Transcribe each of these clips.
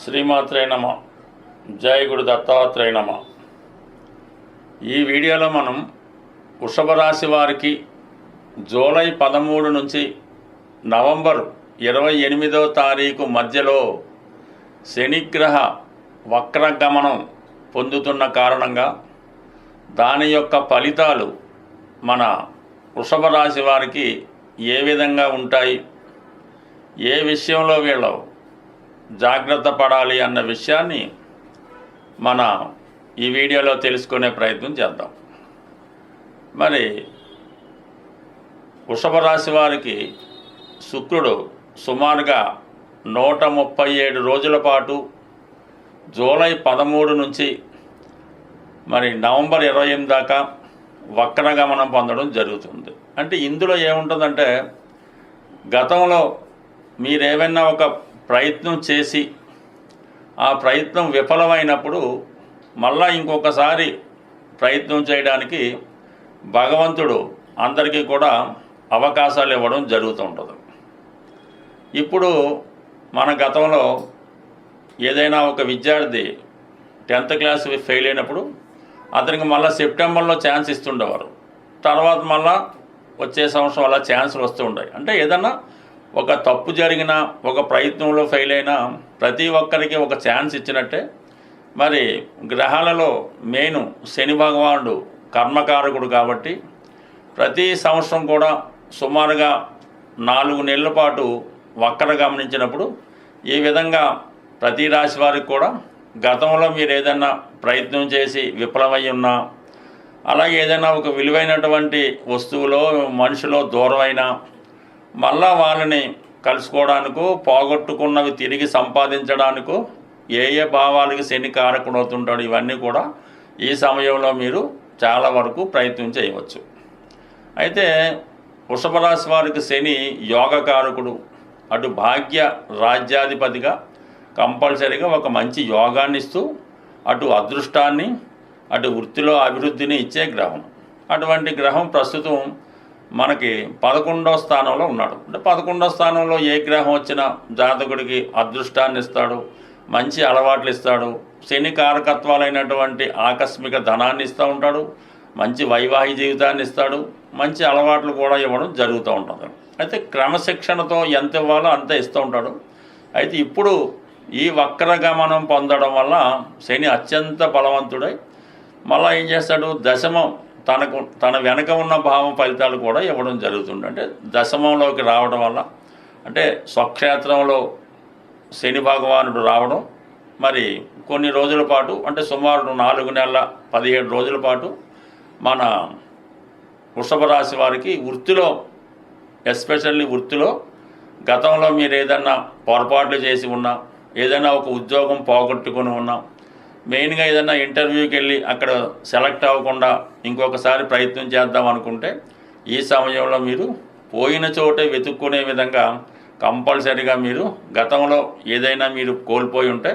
శ్రీమాత్రే నమ. జయ గురు దత్తాత్రేయ నమ. ఈ వీడియోలో మనం వృషభ రాశి వారికి జూలై పదమూడు నుంచి నవంబర్ ఇరవై ఎనిమిదో తారీఖు మధ్యలో శనిగ్రహ వక్రగమనం పొందుతున్న కారణంగా దాని యొక్క ఫలితాలు మన వృషభ రాశి వారికి ఏ విధంగా ఉంటాయి? ఏ విషయంలో వీళ్ళు జాగ్రత్త పడాలి అన్న విషయాన్ని మన ఈ వీడియోలో తెలుసుకునే ప్రయత్నం చేద్దాం. మరి వృషభ రాశి వారికి శుక్రుడు సుమారుగా నూట ముప్పై ఏడు రోజుల పాటు జూలై పదమూడు నుంచి మరి నవంబర్ ఇరవై ఎనిమిది దాకా వక్రగమనం పొందడం జరుగుతుంది. అంటే ఇందులో ఏముంటుందంటే గతంలో మీరేమైనా ఒక ప్రయత్నం చేసి ఆ ప్రయత్నం విఫలమైనప్పుడు మళ్ళా ఇంకొకసారి ప్రయత్నం చేయడానికి భగవంతుడు అందరికీ కూడా అవకాశాలు ఇవ్వడం జరుగుతూ ఉంటుంది. ఇప్పుడు మన గతంలో ఏదైనా ఒక విద్యార్థి టెన్త్ క్లాస్ ఫెయిల్ అయినప్పుడు అతనికి మళ్ళీ సెప్టెంబర్లో ఛాన్స్ ఇస్తుండేవారు. తర్వాత మళ్ళా వచ్చే సంవత్సరం అలా ఛాన్సులు వస్తూ ఉంటాయి అంటే ఏదన్నా ఒక తప్పు జరిగిన ఒక ప్రయత్నంలో ఫెయిల్ అయినా ప్రతి ఒక్కరికి ఒక ఛాన్స్ ఇచ్చినట్టే. మరి గ్రహాలలో మెయిన్ శని భగవానుడు కర్మకారకుడు కాబట్టి ప్రతి సంవత్సరం కూడా సుమారుగా నాలుగు నెలల పాటు వక్ర గమనించినప్పుడు ఈ విధంగా ప్రతి రాశి వారికి కూడా గతంలో మీరు ఏదైనా ప్రయత్నం చేసి విఫలమై ఉన్నా అలాగే ఏదైనా ఒక విలువైనటువంటి వస్తువులో మనిషిలో దూరమైనా మళ్ళా వాళ్ళని కలుసుకోవడానికో పోగొట్టుకున్నవి తిరిగి సంపాదించడానికో ఏ ఏ భావాలకి శని కారకుడవుతుంటాడు ఇవన్నీ కూడా ఈ సమయంలో మీరు చాలా వరకు ప్రయత్నం చేయవచ్చు. అయితే వృషభ రాశి వారికి శని యోగకారకుడు అటు భాగ్య రాజ్యాధిపతిగా కంపల్సరీగా ఒక మంచి యోగాన్ని ఇస్తూ అటు అదృష్టాన్ని అటు వృత్తిలో అభివృద్ధిని ఇచ్చే గ్రహం. అటువంటి గ్రహం ప్రస్తుతం మనకి పదకొండో స్థానంలో ఉన్నాడు. అంటే పదకొండో స్థానంలో ఏ గ్రహం వచ్చినా జాతకుడికి అదృష్టాన్ని ఇస్తాడు మంచి అలవాట్లు ఇస్తాడు శని కారకత్వాలైనటువంటి ఆకస్మిక ధనాన్ని ఇస్తూ ఉంటాడు మంచి వైవాహిక జీవితాన్ని ఇస్తాడు మంచి అలవాట్లు కూడా ఇవ్వడం జరుగుతూ ఉంటుంది. అయితే క్రమశిక్షణతో ఎంత ఇవ్వాలో అంతే ఇస్తూ ఉంటాడు. అయితే ఇప్పుడు ఈ వక్రగమనం పొందడం వల్ల శని అత్యంత బలవంతుడై మళ్ళీ ఏం చేస్తాడు? దశమం తనకు తన వెనక ఉన్న భావం ఫలితాలు కూడా ఇవ్వడం జరుగుతుంది. అంటే దశమంలోకి రావడం వల్ల అంటే స్వక్షేత్రంలో శని భగవానుడు రావడం మరి కొన్ని రోజుల పాటు అంటే సుమారు నాలుగు నెలల పదిహేడు రోజుల పాటు మన వృషభ రాశి వారికి వృత్తిలో ఎస్పెషల్లీ వృత్తిలో గతంలో మీరు ఏదన్నా పొరపాట్లు చేసి ఉన్నా ఏదైనా ఒక ఉద్యోగం పోగొట్టుకుని ఉన్నా మెయిన్గా ఏదైనా ఇంటర్వ్యూకి వెళ్ళి అక్కడ సెలెక్ట్ అవ్వకుండా ఇంకొకసారి ప్రయత్నం చేద్దాం అనుకుంటే ఈ సమయంలో మీరు పోయిన చోటే వెతుక్కునే విధంగా కంపల్సరీగా మీరు గతంలో ఏదైనా మీరు కోల్పోయి ఉంటే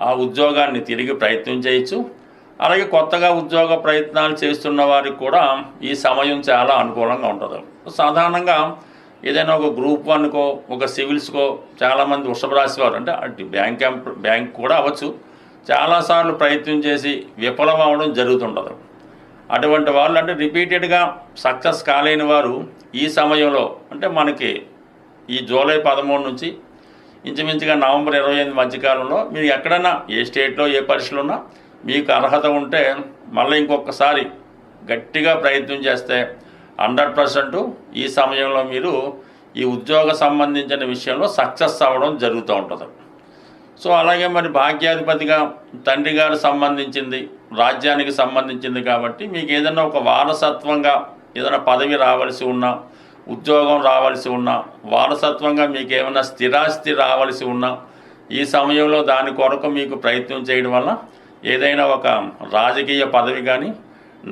ఆ ఉద్యోగాన్ని తిరిగి ప్రయత్నం చేయొచ్చు. అలాగే కొత్తగా ఉద్యోగ ప్రయత్నాలు చేస్తున్న వారికి కూడా ఈ సమయం చాలా అనుకూలంగా ఉంటుంది. సాధారణంగా ఏదైనా ఒక గ్రూప్ వన్కో ఒక సివిల్స్కో చాలామంది వృషభ రాశి వారు అంటే అటు బ్యాంక్ బ్యాంక్ కూడా అవ్వచ్చు. చాలాసార్లు ప్రయత్నం చేసి విఫలం అవ్వడం జరుగుతుంటుంది అటువంటి వాళ్ళు అంటే రిపీటెడ్గా సక్సెస్ కాలేని వారు ఈ సమయంలో అంటే మనకి ఈ జూలై పదమూడు నుంచి ఇంచుమించుగా నవంబర్ ఇరవై ఎనిమిది మధ్యకాలంలో మీరు ఎక్కడైనా ఏ స్టేట్లో ఏ పరీక్షలు ఉన్నా మీకు అర్హత ఉంటే మళ్ళీ ఇంకొకసారి గట్టిగా ప్రయత్నం చేస్తే హండ్రెడ్ పర్సెంట్ ఈ సమయంలో మీరు ఈ ఉద్యోగ సంబంధించిన విషయంలో సక్సెస్ అవ్వడం జరుగుతూ ఉంటుంది. సో అలాగే మరి భాగ్యాధిపతిగా తండ్రి గారు సంబంధించింది రాజ్యానికి సంబంధించింది కాబట్టి మీకు ఏదైనా ఒక వారసత్వంగా ఏదైనా పదవి రావాల్సి ఉన్నా ఉద్యోగం రావాల్సి ఉన్నా వారసత్వంగా మీకు ఏమైనా స్థిరాస్తి రావాల్సి ఉన్నా ఈ సమయంలో దాని కొరకు మీకు ప్రయత్నం చేయడం వల్ల ఏదైనా ఒక రాజకీయ పదవి కానీ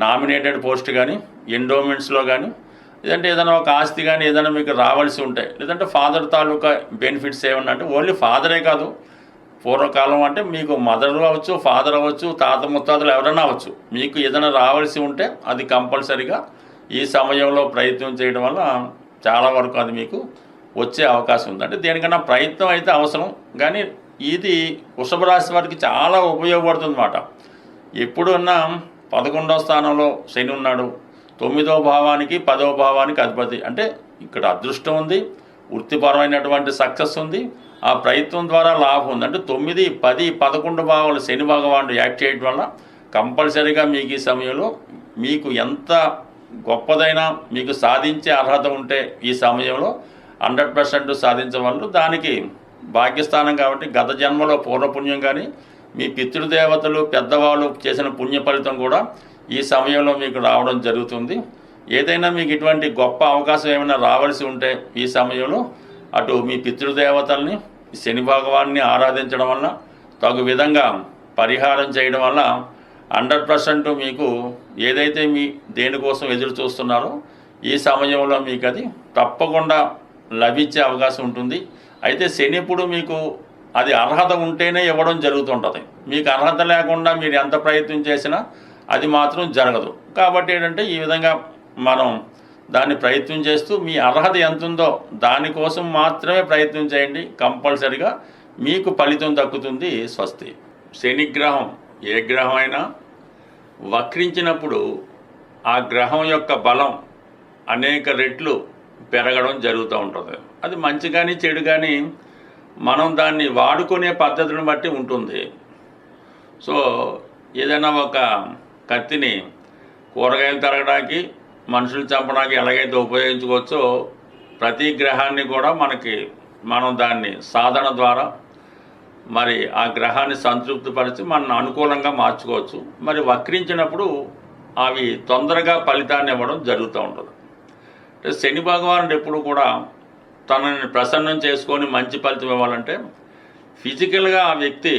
నామినేటెడ్ పోస్ట్ కానీ ఎండోమెంట్స్లో కానీ లేదంటే ఏదైనా ఒక ఆస్తి కానీ ఏదైనా మీకు రావాల్సి ఉంటాయి లేదంటే ఫాదర్ తాలూకా బెనిఫిట్స్ ఏమన్నా అంటే ఓన్లీ ఫాదరే కాదు పూర్వకాలం అంటే మీకు మదర్ అవ్వచ్చు ఫాదర్ అవ్వచ్చు తాత ముత్తాతలు ఎవరైనా అవ్వచ్చు. మీకు ఏదైనా రావాల్సి ఉంటే అది కంపల్సరిగా ఈ సమయంలో ప్రయత్నం చేయడం వల్ల చాలా వరకు అది మీకు వచ్చే అవకాశం ఉంది. అంటే దేనికన్నా ప్రయత్నం అయితే అవసరం. కానీ ఇది వృషభ రాశి వారికి చాలా ఉపయోగపడుతుంది అన్నమాట ఎప్పుడున్నా పదకొండవ స్థానంలో శని ఉన్నాడు. తొమ్మిదవ భావానికి పదవ భావానికి అధిపతి. అంటే ఇక్కడ అదృష్టం ఉంది వృత్తిపరమైనటువంటి సక్సెస్ ఉంది. ఆ ప్రయత్నం ద్వారా లాభం ఉంది. అంటే తొమ్మిది పది పదకొండు భావాలు శని భగవానుడు యాక్ట్ చేయడం వల్ల కంపల్సరీగా మీకు ఈ సమయంలో మీకు ఎంత గొప్పదైనా మీకు సాధించే అర్హత ఉంటే ఈ సమయంలో హండ్రెడ్ పర్సెంట్ సాధించవలరు దానికి భాగ్యస్థానం కాబట్టి గత జన్మలో పూర్వపుణ్యం కానీ మీ పితృదేవతలు పెద్దవాళ్ళు చేసిన పుణ్య ఫలితం కూడా ఈ సమయంలో మీకు రావడం జరుగుతుంది. ఏదైనా మీకు ఇటువంటి గొప్ప అవకాశం ఏమైనా రావాల్సి ఉంటే ఈ సమయంలో అటు మీ పితృదేవతల్ని శని భగవాన్ని ఆరాధించడం వల్ల తగు విధంగా పరిహారం చేయడం వల్ల హండ్రెడ్ పర్సెంట్ మీకు ఏదైతే మీ దేనికోసం ఎదురు చూస్తున్నారో ఈ సమయంలో మీకు అది తప్పకుండా లభించే అవకాశం ఉంటుంది. అయితే శని ఇప్పుడు మీకు అది అర్హత ఉంటేనే ఇవ్వడం జరుగుతుంటుంది. మీకు అర్హత లేకుండా మీరు ఎంత ప్రయత్నం చేసినా అది మాత్రం జరగదు. కాబట్టి ఏంటంటే ఈ విధంగా మనం దాన్ని ప్రయత్నం చేస్తూ మీ అర్హత ఎంత ఉందో దానికోసం మాత్రమే ప్రయత్నం చేయండి. కంపల్సరిగా మీకు ఫలితం దక్కుతుంది స్వస్తి. శని గ్రహం ఏ గ్రహం అయినా వక్రించినప్పుడు ఆ గ్రహం యొక్క బలం అనేక రెట్లు పెరగడం జరుగుతూ ఉంటుంది. అది మంచి కానీ చెడు కానీ మనం దాన్ని వాడుకునే పద్ధతిని బట్టి ఉంటుంది. సో ఏదైనా ఒక కత్తిని కూరగాయలు తరగడానికి మనుషులు చంపడానికి ఎలాగైతే ఉపయోగించుకోవచ్చో ప్రతి గ్రహాన్ని కూడా మనకి మనం దాన్ని సాధన ద్వారా మరి ఆ గ్రహాన్ని సంతృప్తిపరిచి మనం అనుకూలంగా మార్చుకోవచ్చు. మరి వక్రించినప్పుడు అవి తొందరగా ఫలితాన్ని ఇవ్వడం జరుగుతూ ఉంటుంది. అంటే శని భగవానుడు ఎప్పుడు కూడా తనని ప్రసన్నం చేసుకొని మంచి ఫలితం ఇవ్వాలంటే ఫిజికల్గా ఆ వ్యక్తి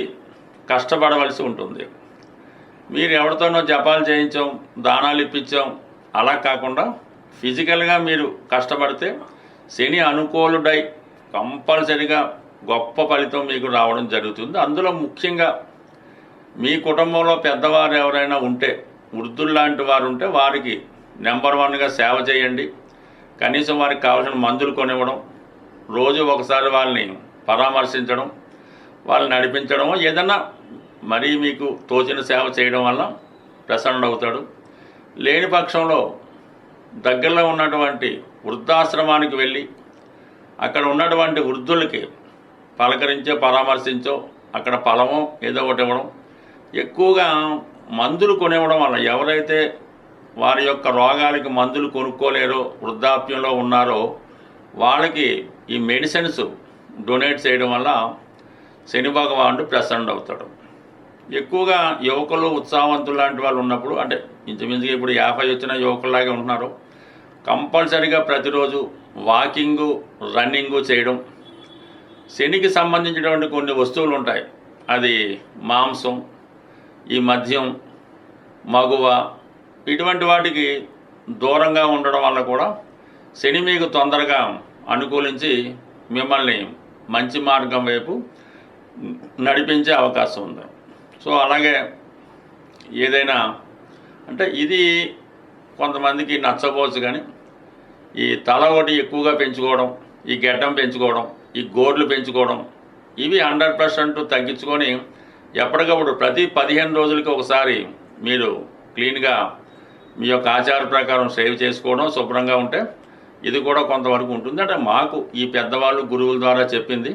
కష్టపడవలసి ఉంటుంది. మీరు ఎవరితోనో జపాలు చేయించాం దానాలు ఇప్పించాం అలా కాకుండా ఫిజికల్గా మీరు కష్టపడితే శని అనుకూలుడై కంపల్సరిగా గొప్ప ఫలితం మీకు రావడం జరుగుతుంది. అందులో ముఖ్యంగా మీ కుటుంబంలో పెద్దవారు ఎవరైనా ఉంటే వృద్ధులు లాంటి వారు ఉంటే వారికి నెంబర్ వన్గా సేవ చేయండి. కనీసం వారికి కావాల్సిన మందులు కొనివ్వడం రోజు ఒకసారి వాళ్ళని పరామర్శించడం వాళ్ళని నడిపించడం ఏదన్నా మరీ మీకు తోచిన సేవ చేయడం వల్ల ప్రసన్నుడవుతాడు లేని పక్షంలో దగ్గరలో ఉన్నటువంటి వృద్ధాశ్రమానికి వెళ్ళి అక్కడ ఉన్నటువంటి వృద్ధులకి పలకరించో పరామర్శించో అక్కడ ఫలమో ఏదో ఒకటి ఇవ్వడం ఎక్కువగా మందులు కొనివ్వడం వల్ల ఎవరైతే వారి యొక్క రోగాలకి మందులు కొనుక్కోలేరో వృద్ధాప్యంలో ఉన్నారో వాళ్ళకి ఈ మెడిసిన్స్ డొనేట్ చేయడం వల్ల శని భగవానుడు ప్రసన్నుడు అవుతాడు ఎక్కువగా యువకులు ఉత్సాహవంతులు లాంటి వాళ్ళు ఉన్నప్పుడు అంటే ఇంచుమించుగా ఇప్పుడు యాభై వచ్చిన యువకుల్లాగే ఉంటున్నారు కంపల్సరీగా ప్రతిరోజు వాకింగు రన్నింగు చేయడం. శనికి సంబంధించినటువంటి కొన్ని వస్తువులు ఉంటాయి అది మాంసం ఈ మద్యం మగువ ఇటువంటి వాటికి దూరంగా ఉండడం వల్ల కూడా శని మీకు తొందరగా అనుకూలించి మిమ్మల్ని మంచి మార్గం వైపు నడిపించే అవకాశం ఉంది. సో అలాగే ఏదైనా అంటే ఇది కొంతమందికి నచ్చపోవచ్చు కానీ ఈ తల ఒకటి ఎక్కువగా పెంచుకోవడం ఈ గెడ్డం పెంచుకోవడం ఈ గోర్లు పెంచుకోవడం ఇవి హండ్రెడ్ పర్సెంట్ తగ్గించుకొని ఎప్పటికప్పుడు ప్రతి పదిహేను రోజులకి ఒకసారి మీరు క్లీన్గా మీ యొక్క ఆచార ప్రకారం సేవ్ చేసుకోవడం శుభ్రంగా ఉంటే ఇది కూడా కొంతవరకు ఉంటుంది. అంటే మాకు ఈ పెద్దవాళ్ళు గురువుల ద్వారా చెప్పింది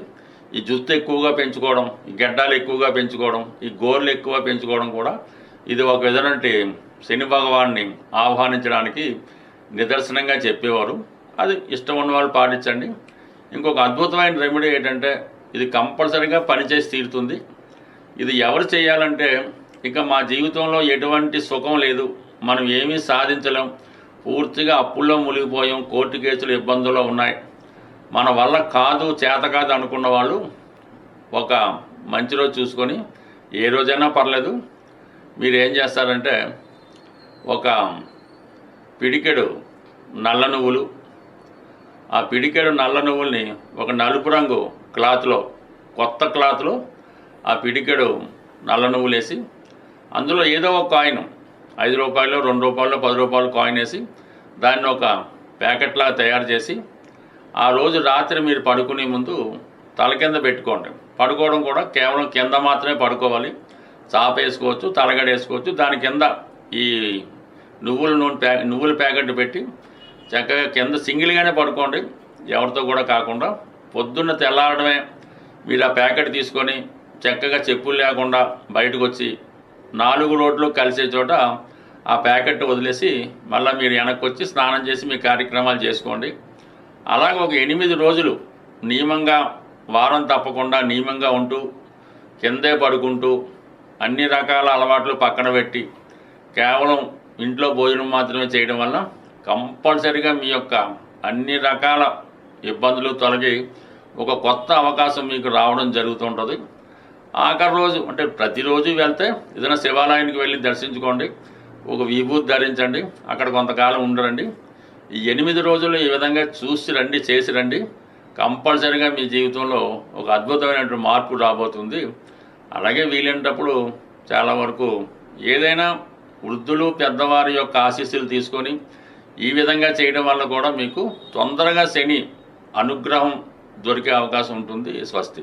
ఈ జుత్తు ఎక్కువగా పెంచుకోవడం ఈ గెడ్డాలు ఎక్కువగా పెంచుకోవడం ఈ గోర్లు ఎక్కువ పెంచుకోవడం కూడా ఇది ఒక విధంటి శని భగవాన్ని ఆహ్వానించడానికి నిదర్శనంగా చెప్పేవారు. అది ఇష్టం ఉన్న వాళ్ళు పాటించండి. ఇంకొక అద్భుతమైన రెమెడీ ఏంటంటే ఇది కంపల్సరీగా పనిచేసి తీరుతుంది. ఇది ఎవరు చేయాలంటే ఇంకా మా జీవితంలో ఎటువంటి సుఖం లేదు. మనం ఏమీ సాధించలేం. పూర్తిగా అప్పుల్లో మునిగిపోయాం. కోర్టు కేసులు ఇబ్బందుల్లో ఉన్నాయి. మన వల్ల కాదు చేత కాదు అనుకున్న వాళ్ళు ఒక మంచి రోజు చూసుకొని ఏ రోజైనా పర్లేదు. మీరు ఏం చేస్తారంటే ఒక పిడికెడు నల్ల నువ్వులు ఆ పిడికెడు నల్ల నువ్వుల్ని ఒక నలుపు రంగు క్లాత్లో కొత్త క్లాత్లో ఆ పిడికెడు నల్ల నువ్వులు వేసి అందులో ఏదో ఒక కాయిన్ ఐదు రూపాయలు రెండు రూపాయలు పది రూపాయలు కాయిన్ వేసి దాన్ని ఒక ప్యాకెట్లా తయారు చేసి ఆ రోజు రాత్రి మీరు పడుకునే ముందు తల కింద పెట్టుకోండి. పడుకోవడం కూడా కేవలం కింద మాత్రమే పడుకోవాలి. చాప వేసుకోవచ్చు తలగడ వేసుకోవచ్చు. దాని కింద ఈ నువ్వుల నూనె ప్యా నువ్వుల ప్యాకెట్ పెట్టి చక్కగా కింద సింగిల్గానే పడుకోండి. ఎవరితో కూడా కాకుండా పొద్దున్న తెల్లారడమే మీరు ఆ ప్యాకెట్ తీసుకొని చక్కగా చెప్పులు లేకుండా బయటకు వచ్చి నాలుగు రోడ్లు కలిసే చోట ఆ ప్యాకెట్ వదిలేసి మళ్ళీ మీరు వెనక్కి వచ్చి స్నానం చేసి మీ కార్యక్రమాలు చేసుకోండి. అలాగే ఒక ఎనిమిది రోజులు నియమంగా వారం తప్పకుండా నియమంగా ఉంటూ కిందే పడుకుంటూ అన్ని రకాల అలవాట్లు పక్కన పెట్టి కేవలం ఇంట్లో భోజనం మాత్రమే చేయడం వల్ల కంపల్సరిగా మీ యొక్క అన్ని రకాల ఇబ్బందులు తొలగి ఒక కొత్త అవకాశం మీకు రావడం జరుగుతుంటుంది. ఆఖరి రోజు అంటే ప్రతిరోజు వెళ్తే ఏదైనా శివాలయానికి వెళ్ళి దర్శించుకోండి. ఒక విభూతి ధరించండి. అక్కడ కొంతకాలం ఉండరండి. ఈ ఎనిమిది రోజులు ఈ విధంగా చూసి రండి చేసి రండి. కంపల్సరిగా మీ జీవితంలో ఒక అద్భుతమైనటువంటి మార్పు రాబోతుంది. అలాగే వీలైనప్పుడు చాలా వరకు ఏదైనా వృద్ధులు పెద్దవారి యొక్క ఆశీస్సులు తీసుకొని ఈ విధంగా చేయడం వల్ల కూడా మీకు తొందరగా శని అనుగ్రహం దొరికే అవకాశం ఉంటుంది. స్వస్తి.